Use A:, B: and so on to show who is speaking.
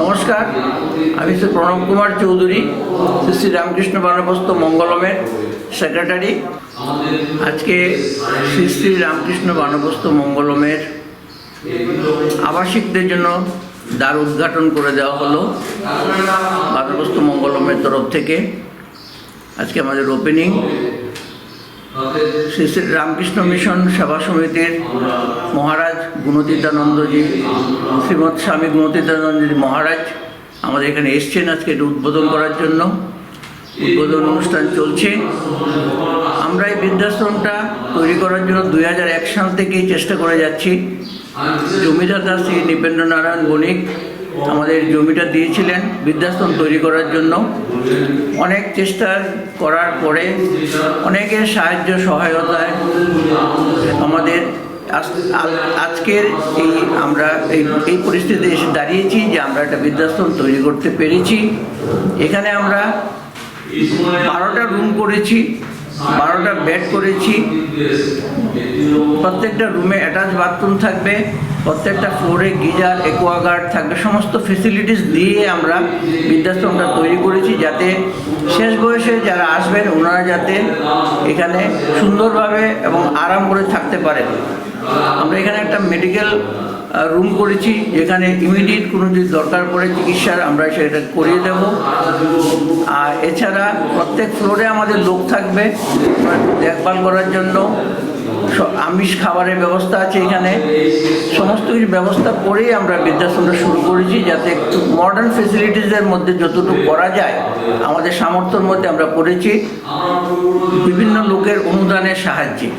A: নমস্কার, আমি শ্রী প্রণব কুমার চৌধুরী, শ্রী শ্রী রামকৃষ্ণ বানপ্রস্থ মঙ্গলমের সেক্রেটারি আজকে শ্রী শ্রী রামকৃষ্ণ মঙ্গলমের আবাসিকদের জন্য দ্বার উদ্ঘাটন করে দেওয়া হলো বানপ্রস্থ মঙ্গলমের তরফ থেকে। আজকে আমাদের ওপেনিং শ্রী শ্রী রামকৃষ্ণ মিশন সেবা সমিতির মহারাজ গুণতীতানন্দজি, শ্রীমৎ স্বামী গুণতীতানন্দজি মহারাজ আমাদের এখানে এসছেন আজকে এটা উদ্বোধন করার জন্য। উদ্বোধন অনুষ্ঠান চলছে। আমরা এই বৃদ্ধাশ্রমটা তৈরি করার জন্য দুই সাল থেকেই চেষ্টা করে যাচ্ছি। জমিদাতা শ্রী নৃপেন্দ্র নারায়ণ বণিক আমাদের জমিটা দিয়েছিলেন বৃদ্ধাশ্রম তৈরি করার জন্য। অনেক চেষ্টা করার পরে অনেকের সাহায্য সহায়তায় আমাদের আজ- আজ- আজকের এই আমরা এই এই পরিস্থিতিতে এসে দাঁড়িয়েছি যে আমরা একটা বৃদ্ধাশ্রম তৈরি করতে পেরেছি। এখানে আমরা বারোটা রুম করেছি, বারোটা বেড করেছি। প্রত্যেকটা রুমে অ্যাটাচ বাথরুম থাকবে। প্রত্যেকটা ফ্লোরে গিজার অ্যাকোয়াগার্ড থাকবে, সমস্ত ফেসিলিটিস দিয়ে আমরা বৃদ্ধাশ্রমটা তৈরি করেছি যাতে শেষ বয়সে যারা আসবেন, ওনারা যাতে এখানে সুন্দরভাবে এবং আরাম করে থাকতে পারেন। আমরা এখানে একটা মেডিকেল রুম করেছি, যেখানে ইমিডিয়েট কোনো যদি দরকার পড়ে চিকিৎসার, আমরা সেটা করিয়ে দেব। আর এছাড়া প্রত্যেক ফ্লোরে আমাদের লোক থাকবে দেখভাল করার জন্য। আমিষ খাবারের ব্যবস্থা আছে এখানে। সমস্ত কিছু ব্যবস্থা করেই আমরা বৃদ্ধাশ্রমটা শুরু করেছি যাতে একটু মডার্ন ফেসিলিটিসের মধ্যে যতটুকু করা যায়, আমাদের সামর্থ্যের মধ্যে আমরা করেছি। বিভিন্ন লোকের অনুদানের সাহায্যে।